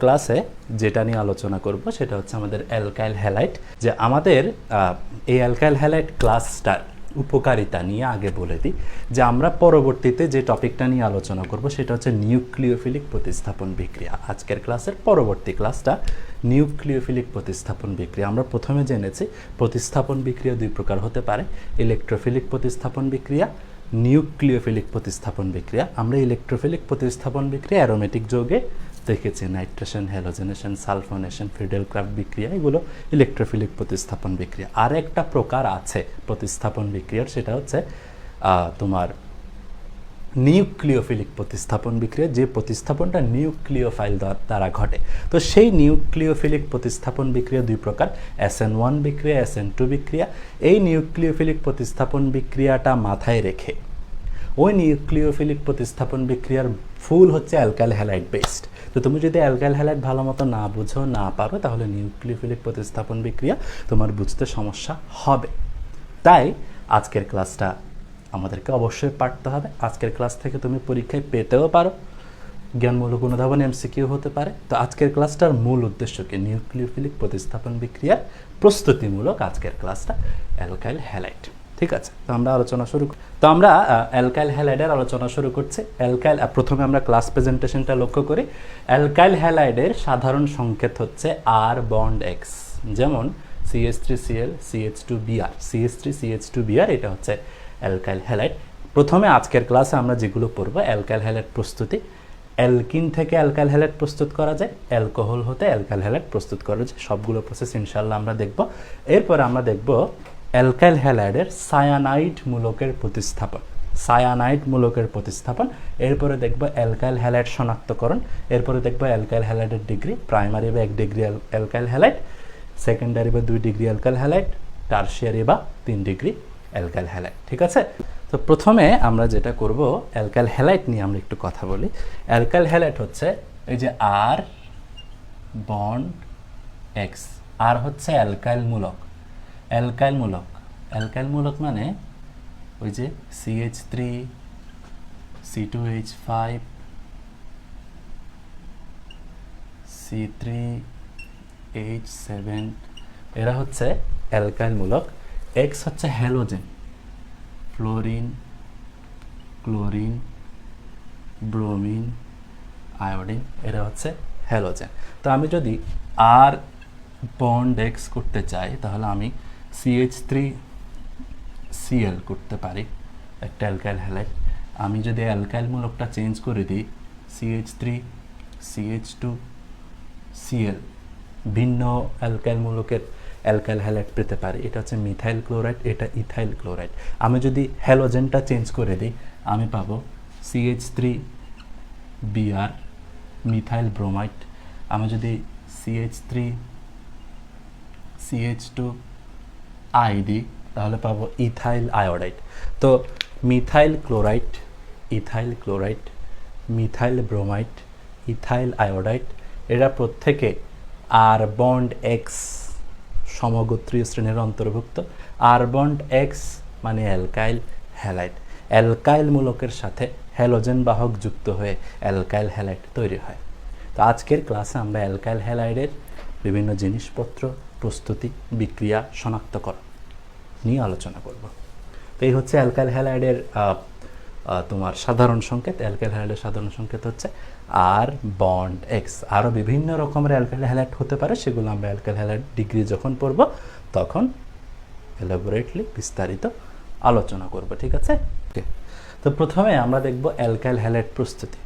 ক্লাসে যেটা নিয়ে আলোচনা করব সেটা হচ্ছে আমাদের অ্যালকাইল হ্যালাইট, যে আমাদের এই অ্যালকাইল হ্যালাইট ক্লাসটার উপকারিতা নিয়ে আগে বলে দিই, যে আমরা পরবর্তীতে যে টপিকটা নিয়ে আলোচনা করব সেটা হচ্ছে নিউক্লিওফিলিক প্রতিস্থাপন বিক্রিয়া। আজকের ক্লাসের পরবর্তী ক্লাসটা নিউক্লিওফিলিক প্রতিস্থাপন বিক্রিয়া। আমরা প্রথমে জেনেছি, প্রতিস্থাপন বিক্রিয়া দুই প্রকার হতে পারে, ইলেকট্রোফিলিক প্রতিস্থাপন বিক্রিয়া, নিউক্লিওফিলিক প্রতিস্থাপন বিক্রিয়া। আমরা ইলেকট্রোফিলিক প্রতিস্থাপন বিক্রিয়া অ্যারোমেটিক যৌগে দেখেছি, nitration, halogenation, sulphonation Friedel Crafts বিক্রিয়া, এগুলো ইলেকট্রোফিলিক প্রতিস্থাপন বিক্রিয়া। আর একটা প্রকার আছে প্রতিস্থাপন বিক্রিয়ার, সেটা হচ্ছে তোমার নিউক্লিওফিলিক প্রতিস্থাপন বিক্রিয়া, যে প্রতিস্থাপনটা নিউক্লিওফাইল দ্বারা ঘটে। তো সেই নিউক্লিওফিলিক প্রতিস্থাপন বিক্রিয়া দুই প্রকার, এস এন ওয়ান বিক্রিয়া, এস এন টু বিক্রিয়া। এই নিউক্লিওফিলিক প্রতিস্থাপন বিক্রিয়াটা মাথায় রেখে, ওই নিউক্লিওফিলিক প্রতিস্থাপন বিক্রিয়ার ফুল হচ্ছে অ্যালকাইল হ্যালাইড বেসড। তো তুমি যদি অ্যালকাইল হ্যালাইড ভালো মতো না বুঝো, না পারো, তাহলে নিউক্লিওফিলিক প্রতিস্থাপন বিক্রিয়া তোমার বুঝতে সমস্যা হবে। তাই আজকের ক্লাসটা আমাদেরকে অবশ্যই পারতে হবে। আজকের ক্লাস থেকে তুমি পরীক্ষায় পেতেও পারো। জ্ঞানমূলক অনুধাবন এমসিকিউ হতে পারে। তো আজকের ক্লাসটার মূল উদ্দেশ্য কি নিউক্লিওফিলিক প্রতিস্থাপন বিক্রিয়ার প্রস্তুতিমূলক আজকের ক্লাসটা অ্যালকাইল হ্যালাইট। ঠিক আছে, তো আমরা আলোচনা শুরু। তো আমরা অ্যালকাইল হ্যালাইডের আলোচনা শুরু করছি। অ্যালকাইল প্রথমে আমরা ক্লাস প্রেজেন্টেশনটা লক্ষ্য করি। অ্যালকাইল হ্যালাইডের সাধারণ সংকেত হচ্ছে আর বন্ড এক্স যেমন CS three CL CH two BR CS three CH two BR এটা হচ্ছে অ্যালকাইল হ্যালাইড। প্রথমে আজকের ক্লাসে আমরা যেগুলো পড়ব, অ্যালকাইল হ্যালাইড প্রস্তুতি। অ্যালকিন থেকে অ্যালকাইল হ্যালাইড প্রস্তুত করা যায়, অ্যালকোহল হতে অ্যালকাইল হ্যালাইড প্রস্তুত করা যায়, সবগুলো প্রসেস ইনশাল্লাহ আমরা দেখব। এরপর আমরা দেখব অ্যালকাইল হ্যালাইডের সায়ানাইড মূলকের প্রতিস্থাপন। সায়ানাইড মূলকের প্রতিস্থাপন, এরপরে দেখব অ্যালকাইল হ্যালাইড শনাক্তকরণ, এরপরে দেখব অ্যালকাইল হ্যালাইডের ডিগ্রি, প্রাইমারি বা এক ডিগ্রি অ্যালকাইল হ্যালাইড সেকেন্ডারি বা দুই ডিগ্রি অ্যালকাইল হ্যালাইড টার্সিয়ারি বা তিন ডিগ্রি অ্যালকাইল হ্যালাইড ঠিক আছে? তো প্রথমে আমরা যেটা করব অ্যালকাইল হ্যালাইট নিয়ে আমরা একটু কথা বলি। অ্যালকাইল হ্যালাইট হচ্ছে এই যে আর বন্ড এক্স, আর হচ্ছে অ্যালকাইল মূলক অ্যালকাইল মূলক অ্যালকাইল মূলক মানে ওই যে CH three C two H five C three H seven এরা হচ্ছে অ্যালকাইল মূলক এক্স হচ্ছে halogen, fluorine, chlorine, bromine, iodine, এরা হচ্ছে হ্যালোজেন। তো আমি যদি আর বন্ড এক্স করতে চাই, তাহলে আমি সিএইচ থ্রি সিএল করতে পারি, একটা অ্যালকাইল হ্যালাইড আমি যদি অ্যালকাইল মূলকটা চেঞ্জ করে দিই CH three CH two CL ভিন্ন অ্যালকাইল মূলকের অ্যালকাইল হ্যালাইড পেতে পারি। এটা হচ্ছে মিথাইল ক্লোরাইড এটা ইথাইল ক্লোরাইড আমি যদি হ্যালোজেনটা চেঞ্জ করে দিই, আমি পাবো CH three BR methyl bromide আমি যদি CH three CH two I দিই তাহলে পাবো ইথাইল আয়োডাইড তো methyl chloride ethyl chloride methyl bromide ethyl iodide এরা প্রত্যেকে আর বন্ড এক্স সমগোত্রীয় শ্রেণির অন্তর্ভুক্ত। আর বন্ড এক্স মানে অ্যালকাইল হ্যালাইড। অ্যালকাইল মূলকের সাথে হ্যালোজেন বাহক যুক্ত হয়ে অ্যালকাইল হ্যালাইড তৈরি হয়। তো আজকের ক্লাসে আমরা অ্যালকাইল হ্যালাইডের বিভিন্ন জিনিসপত্র, প্রস্তুতি, বিক্রিয়া শনাক্তকরণ নিয়ে আলোচনা করব। তো এই হচ্ছে অ্যালকাইল হ্যালাইডের তোমার সাধারণ সংকেত। অ্যালকাইল হ্যালাইডের সাধারণ সংকেত হচ্ছে আর বন্ড, এক্স। আরও বিভিন্ন রকমের অ্যালকাইল হ্যালাইড হতে পারে, সেগুলো আমরা অ্যালকাইল হ্যালাইড ডিগ্রি যখন পড়ব, তখন এলাবোরেটলি বিস্তারিত আলোচনা করব। ঠিক আছে? Okay. তো প্রথমে আমরা দেখব অ্যালকাইল হ্যালাইড প্রস্তুতি।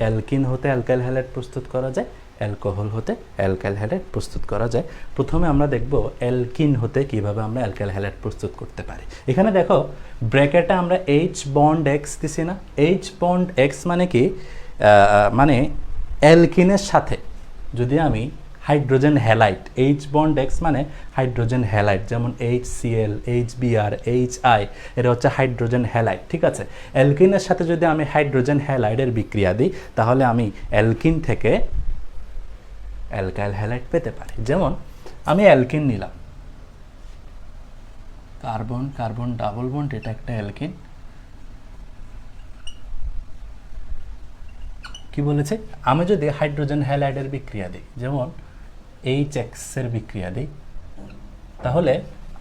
অ্যালকিন হতে অ্যালকাইল হ্যালাইড প্রস্তুত করা যায়। অ্যালকোহল হতে অ্যালকাইল হ্যালাইড প্রস্তুত করা যায়। প্রথমে আমরা দেখব অ্যালকিন হতে কীভাবে আমরা অ্যালকাইল হ্যালাইড প্রস্তুত করতে পারি। এখানে দেখো, ব্র্যাকেটে আমরা এইচ বন্ড এক্স দিছি না? এইচ বন্ড এক্স মানে কি? মানে অ্যালকিনের সাথে। যদি আমি hydrogen halide H bond X মানে হাইড্রোজেন হ্যালাইট, যেমন H CL H BR H I এটা হচ্ছে হাইড্রোজেন হ্যালাইট, ঠিক আছে? অ্যালকিনের সাথে যদি আমি হাইড্রোজেন হ্যালাইডের বিক্রিয়া দিই, তাহলে আমি অ্যালকিন থেকে অ্যালকাইল হ্যালাইট পেতে পারি। যেমন, আমি অ্যালকিন নিলাম। কার্বন কার্বন ডাবল বন্ড, এটা একটা অ্যালকিন। কি বলেছে? আমি যদি হাইড্রোজেন হ্যালাইডের বিক্রিয়া দিই, যেমন এইচ এক্সের বিক্রিয়া দিই, তাহলে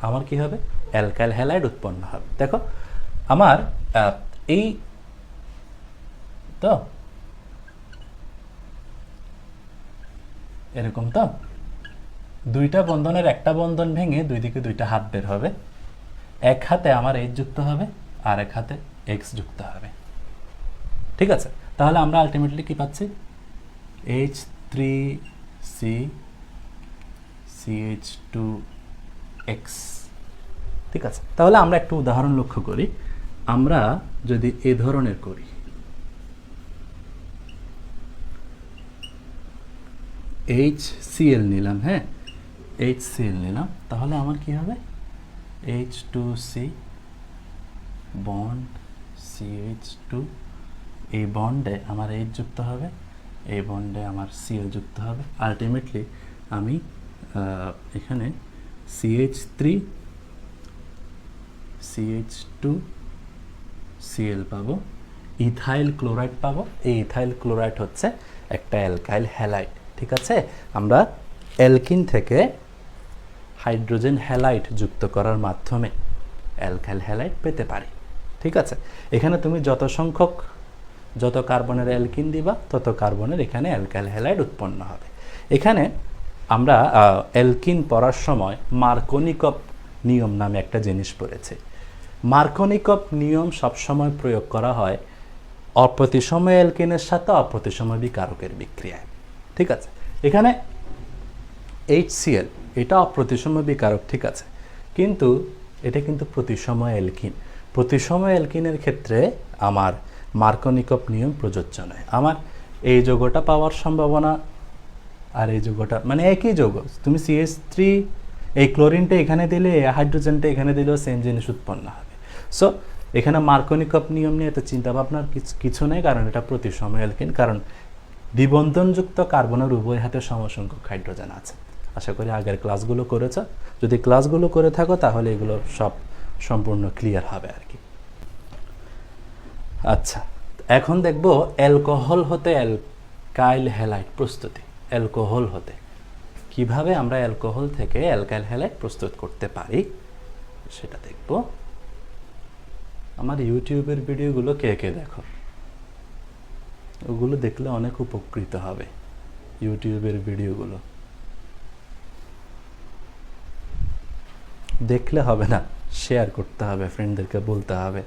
আমার কি হবে? অ্যালকাইল হ্যালাইড উৎপন্ন হবে। দেখো, আমার এই তো এরকম তো? দুইটা বন্ধনের একটা বন্ধন ভেঙে দুই দিকে দুইটা হাত বের হবে। এক হাতে আমার এইচ যুক্ত হবে, আর এক হাতে এক্স যুক্ত হবে। ঠিক আছে? তাহলে আমরা আলটিমেটলি কি পাচ্ছি? H three C CH two X ঠিক আছে? তাহলে আমরা একটু উদাহরণ লক্ষ্য করি। আমরা যদি এ ধরনের করি এইচ সিএল নিলাম হ্যাঁ? এইচ সিএল নিলাম, তাহলে আমার কি হবে? H two C bond CH two এই বন্ডে আমার এইচ যুক্ত হবে, এই বন্ডে আমার সিএল যুক্ত হবে। আলটিমেটলি আমি এখানে CH three CH two CL পাবো, ইথাইল ক্লোরাইড পাবো। এই ইথাইল ক্লোরাইড হচ্ছে একটা অ্যালকাইল হ্যালাইড। ঠিক আছে? আমরা অ্যালকিন থেকে হাইড্রোজেন হ্যালাইড যুক্ত করার মাধ্যমে অ্যালকাইল হ্যালাইড পেতে পারি। ঠিক আছে? এখানে তুমি যত সংখ্যক, যত কার্বনের অ্যালকিন দিবা, তত কার্বনের এখানে অ্যালকাইল হ্যালাইড উৎপন্ন হবে। এখানে আমরা অ্যালকিন পড়ার সময় মার্কনিকপ নিয়ম নামে একটা জিনিস পড়েছে। মার্কনিকপ নিয়ম সবসময় প্রয়োগ করা হয় অপ্রতিসময় অ্যালকিনের সাথে অপ্রতিসময় বিকারকের বিক্রিয়ায়। ঠিক আছে? এখানে এইচসিএল এটা অপ্রতিসময় বিকারক ঠিক আছে? কিন্তু এটা কিন্তু প্রতিসময় অ্যালকিন। প্রতিসময় অ্যালকিনের ক্ষেত্রে আমার মার্কনিকপ নিয়ম প্রযোজ্য নয়। আমার এই যৌগটা পাওয়ার সম্ভাবনা আর এই যৌগটা মানে একই যৌগ। তুমি সিএস থ্রি এই ক্লোরিনটা এখানে দিলে হাইড্রোজেনটা এখানে দিলেও সেম জিনিস উৎপন্ন হবে। সো এখানে মার্কনিকপ নিয়ম নিয়ে এত চিন্তা ভাবনার কিছু- কিছু নেই, কারণ এটা প্রতিসময় অ্যালকিন। কারণ দ্বিবন্ধনযুক্ত কার্বনের উভয় হাতে সমসংখ্যক হাইড্রোজেন আছে। আশা করি আগের ক্লাসগুলো করেছ। যদি ক্লাসগুলো করে থাকো, তাহলে এগুলো সব সম্পূর্ণ ক্লিয়ার হবে আর কি। আচ্ছা এখন দেখব অ্যালকোহল হতে অ্যালকাইল হ্যালাইড প্রস্তুতি। অ্যালকোহল হতে। কীভাবে আমরা অ্যালকোহল থেকে অ্যালকাইল হ্যালাইড প্রস্তুত করতে পারি, সেটা দেখব। আমার ইউটিউবের ভিডিওগুলো কে কে দেখো? ওগুলো দেখলে অনেক উপকৃত হবে, ইউটিউবের ভিডিওগুলো। দেখলে হবে না শেয়ার করতে হবে ফ্রেন্ডদেরকে বলতে হবে।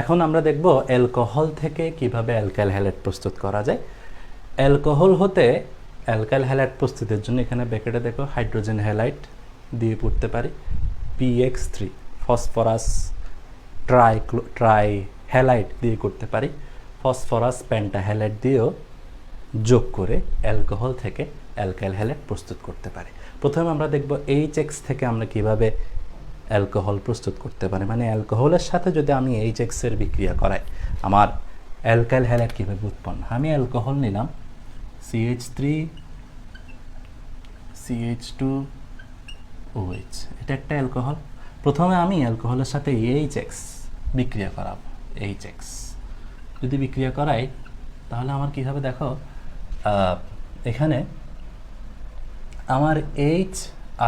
এখন আমরা দেখব অ্যালকোহল থেকে কীভাবে অ্যালকাইল হ্যালাইড প্রস্তুত করা যায়। অ্যালকোহল হতে অ্যালকাইল হ্যালাইড প্রস্তুতের জন্য এখানে ব্যাকেটে দেখো হাইড্রোজেন হ্যালাইট দিয়ে পড়তে পারি PX three phosphorus tri tri halide দিয়ে করতে পারি। ফসফরাস পেন্টাহ্যালাইড দিয়েও যোগ করে অ্যালকোহল থেকে অ্যালকাইল হ্যালাইড প্রস্তুত করতে পারে। প্রথমে আমরা দেখব এইচ এক্স থেকে আমরা কীভাবে অ্যালকোহল প্রস্তুত করতে পারি। মানে অ্যালকোহলের সাথে যদি আমি এইচ এক্সের বিক্রিয়া করাই, আমার অ্যালকাইল হ্যালাইড কীভাবে উৎপন্ন? আমি অ্যালকোহল নিলাম CH three CH two OH এটা একটা অ্যালকোহল। প্রথমে আমি অ্যালকোহলের সাথে এইচ এক্স বিক্রিয়া করাবো, এইচ এক্স। যদি বিক্রিয়া করাই, তাহলে আমার কী হবে দেখো এখানে আমার এইচ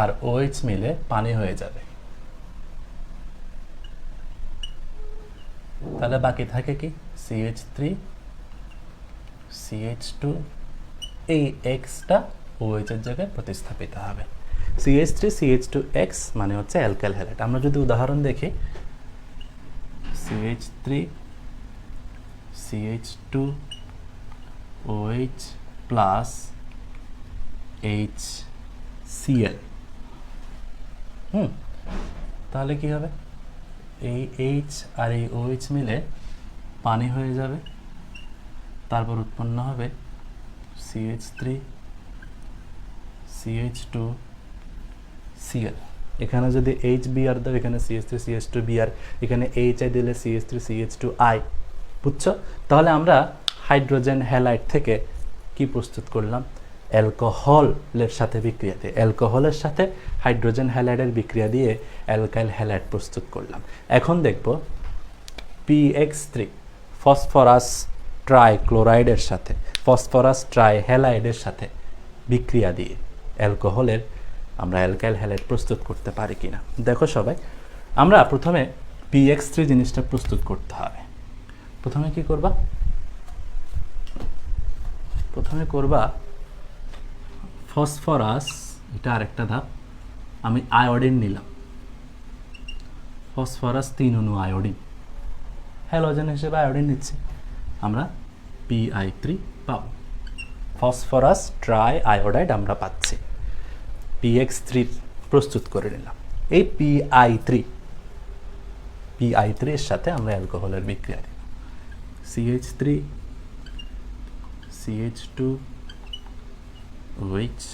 আর ওএইচ মিলে পানি হয়ে যাবে। তাহলে বাকি থাকে কি? সিএইচ থ্রি সিএইচ টু এই এক্সটা ওএইচ এর জায়গায় প্রতিস্থাপিত হবে। CH three CH two X মানে হচ্ছে অ্যালকাইল হ্যালাইড আমরা যদি উদাহরণ দেখি CH three CH two OH plus H CL হুম, তাহলে কি হবে? এই এইচ আর এই ওএইচ মিলে পানি হয়ে যাবে। তারপর উৎপন্ন হবে CH three CH two CL এখানে যদি এইচ বিআর দাও, এখানে CS three CS two BR এখানে এইচ আই দিলে CS three CH two I বুঝছ? তাহলে আমরা হাইড্রোজেন হ্যালাইড থেকে কি প্রস্তুত করলাম? অ্যালকোহলের সাথে বিক্রিয়া দিয়ে। অ্যালকোহলের সাথে হাইড্রোজেন হ্যালাইডের বিক্রিয়া দিয়ে অ্যালকাইল হ্যালাইড প্রস্তুত করলাম। এখন দেখব পিএক্স থ্রি ফসফরাস ট্রাইক্লোরাইডের সাথে, ফসফরাস ট্রাই হ্যালাইডের সাথে বিক্রিয়া দিয়ে অ্যালকোহলের আমরা অ্যালকাইল হ্যালাইড প্রস্তুত করতে পারি কিনা। দেখো সবাই, আমরা প্রথমে পিএক্স থ্রি জিনিসটা প্রস্তুত করতে হবে। প্রথমে কি করবা? প্রথমে করবা ফসফরাস, এটা আরেকটা ধাপ, আমি আয়োডিন নিলাম। ফসফরাস তিন অণু আয়োডিন। হ্যালোজেন হিসেবে আয়োডিন নিচ্ছি। আমরা পিআই থ্রি পাব। ফসফরাস ট্রাই আয়োডাইড আমরা পাচ্ছি। পিএক্স থ্রি প্রস্তুত করে নিলাম। এই পিআই থ্রি পিআই থ্রির সাথে আমরা অ্যালকোহলের বিক্রিয়া দিই। CH3, CH2, OH,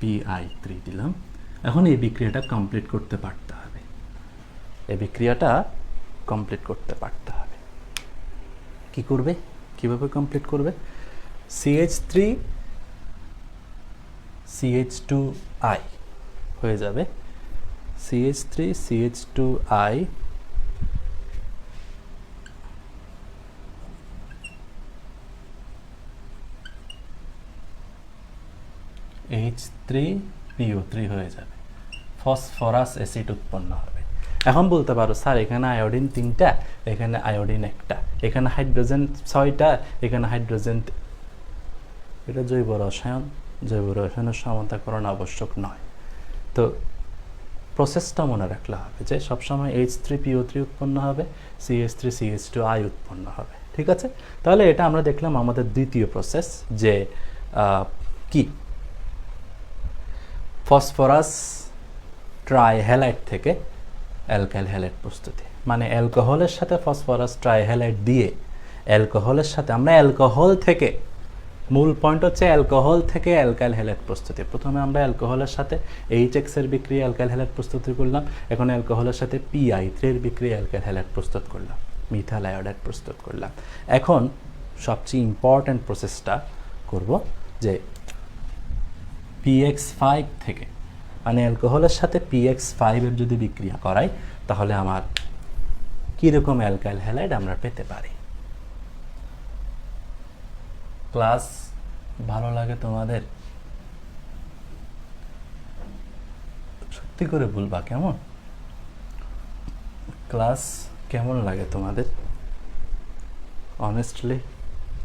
PI3 দিলাম। এখন এই বিক্রিয়াটা কমপ্লিট করতে পারতে হবে। এই বিক্রিয়াটা কমপ্লিট করতে পারতে হবে। কি করবে? কীভাবে কমপ্লিট করবে? CH3 CH2I হয়ে যাবে। CH3 CH2I এইচ থ্রি পিও থ্রি হয়ে যাবে। ফসফরাস অ্যাসিড উৎপন্ন হবে। এখন বলতে পারো, স্যার, এখানে আয়োডিন তিনটা, এখানে আয়োডিন একটা। এখানে হাইড্রোজেন ছয়টা, এখানে হাইড্রোজেন এটা জৈব রসায়ন। জৈব রসায়নের সমানতাকরণ আবশ্যক নয়। তো প্রসেসটা মনে রাখলে হবে যে, সবসময় এইচ থ্রি পিও থ্রি উৎপন্ন হবে CS three CS two I উৎপন্ন হবে। ঠিক আছে? তাহলে এটা আমরা দেখলাম আমাদের দ্বিতীয় প্রসেস যে কি? ফসফরাস ট্রাইহ্যালাইড থেকে অ্যালকাইল হ্যালাইড প্রস্তুতি। মানে অ্যালকোহলের সাথে ফসফরাস ট্রাইহ্যালাইড দিয়ে অ্যালকোহলের সাথে, আমরা অ্যালকোহল থেকে, মূল পয়েন্ট হচ্ছে অ্যালকোহল থেকে অ্যালকাইল হ্যালাইড প্রস্তুতি। প্রথমে আমরা অ্যালকোহলের সাথে এইচ এক্সের বিক্রিয়া অ্যালকাইল হ্যালাইড প্রস্তুতি করলাম, এখন অ্যালকোহলের সাথে পিআই থ্রির বিক্রিয়া অ্যালকাইল হ্যালাইড প্রস্তুত করলাম মিথাল আয়োডাইড প্রস্তুত করলাম। এখন সবচেয়ে ইম্পর্ট্যান্ট প্রসেসটা করব যে পিএক্স ফাইভ থেকে। মানে অ্যালকোহলের সাথে পিএক্স ফাইভের যদি বিক্রিয়া করাই, তাহলে আমার কীরকম অ্যালকাইল হ্যালাইড আমরা পেতে পারি? ক্লাস ভালো লাগে তোমাদের? সত্যি করে বলবা কেমন? ক্লাস কেমন লাগে তোমাদের? অনেস্টলি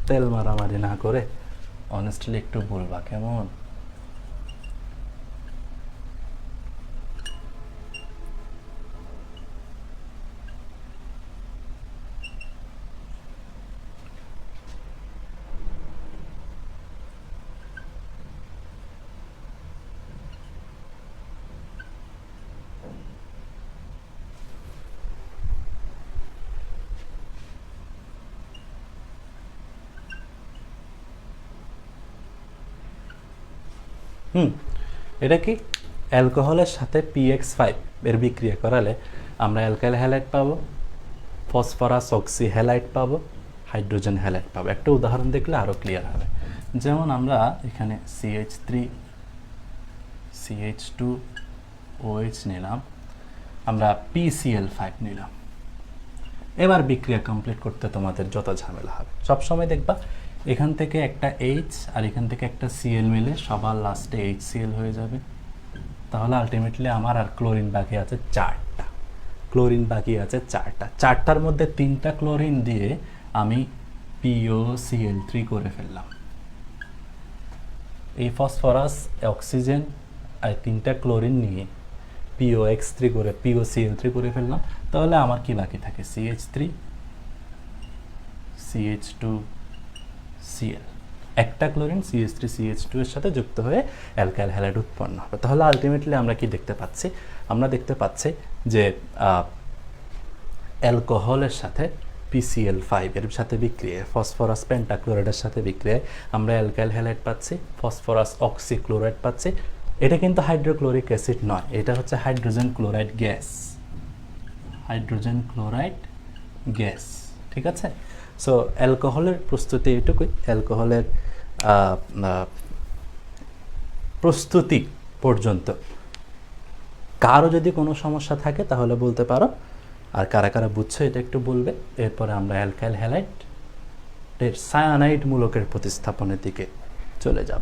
তেল মারামারি না করে অনেস্টলি একটু বলবা কেমন? হুম, এটা কি? অ্যালকোহলের সাথে পিএক্স ফাইভ এর বিক্রিয়া করালে আমরা অ্যালকাইল হ্যালাইড পাবো, ফসফরাস অক্সি হ্যালাইট পাবো, হাইড্রোজেন হ্যালাইট পাবো। একটা উদাহরণ দেখলে আরও ক্লিয়ার হবে। যেমন আমরা এখানে CH three CH two OH নিলাম, আমরা পিসিএল ফাইভ নিলাম। এবার বিক্রিয়া কমপ্লিট করতে তোমাদের যত ঝামেলা হবে। সবসময় দেখবা এখান থেকে একটা এইচ আর এখান থেকে একটা সিএল মিলে সবার লাস্টে এইচ সিএল হয়ে যাবে। তাহলে আলটিমেটলি আমার আর ক্লোরিন বাকি আছে চারটা। ক্লোরিন বাকি আছে চারটা। চারটার মধ্যে তিনটা ক্লোরিন দিয়ে আমি পিও সিএল থ্রি করে ফেললাম। এই ফসফরাস অক্সিজেন আর তিনটা ক্লোরিন নিয়ে পিও এক্স থ্রি করে পিও সিএল থ্রি করে ফেললাম। তাহলে আমার কি বাকি থাকে? CH three CH two CL একটা chlorine CH three CH two এর সাথে যুক্ত হয়ে অ্যালকাইল হ্যালাইড উৎপন্ন হবে। তাহলে আলটিমেটলি আমরা কি দেখতে পাচ্ছি? আমরা দেখতে পাচ্ছি যে অ্যালকোহলের সাথে পিসিএল ফাইভ এর সাথে বিক্রিয়া ফসফরাস পেন্টাক্লোরাইডের সাথে বিক্রিয়ায় আমরা অ্যালকাইল হ্যালাইড পাচ্ছি ফসফরাস অক্সিক্লোরাইড পাচ্ছি। এটা কিন্তু হাইড্রোক্লোরিক অ্যাসিড নয়, এটা হচ্ছে hydrogen chloride gas hydrogen chloride gas ঠিক আছে? সো অ্যালকোহলের প্রস্তুতি এটুকুই অ্যালকোহলের প্রস্তুতি পর্যন্ত। কারও যদি কোনো সমস্যা থাকে, তাহলে বলতে পারো। আর কারা কারা বুঝছ, এটা একটু বলবে। এরপরে আমরা অ্যালকাইল হ্যালাইট এর মূলকের প্রতিস্থাপনের দিকে চলে যাব।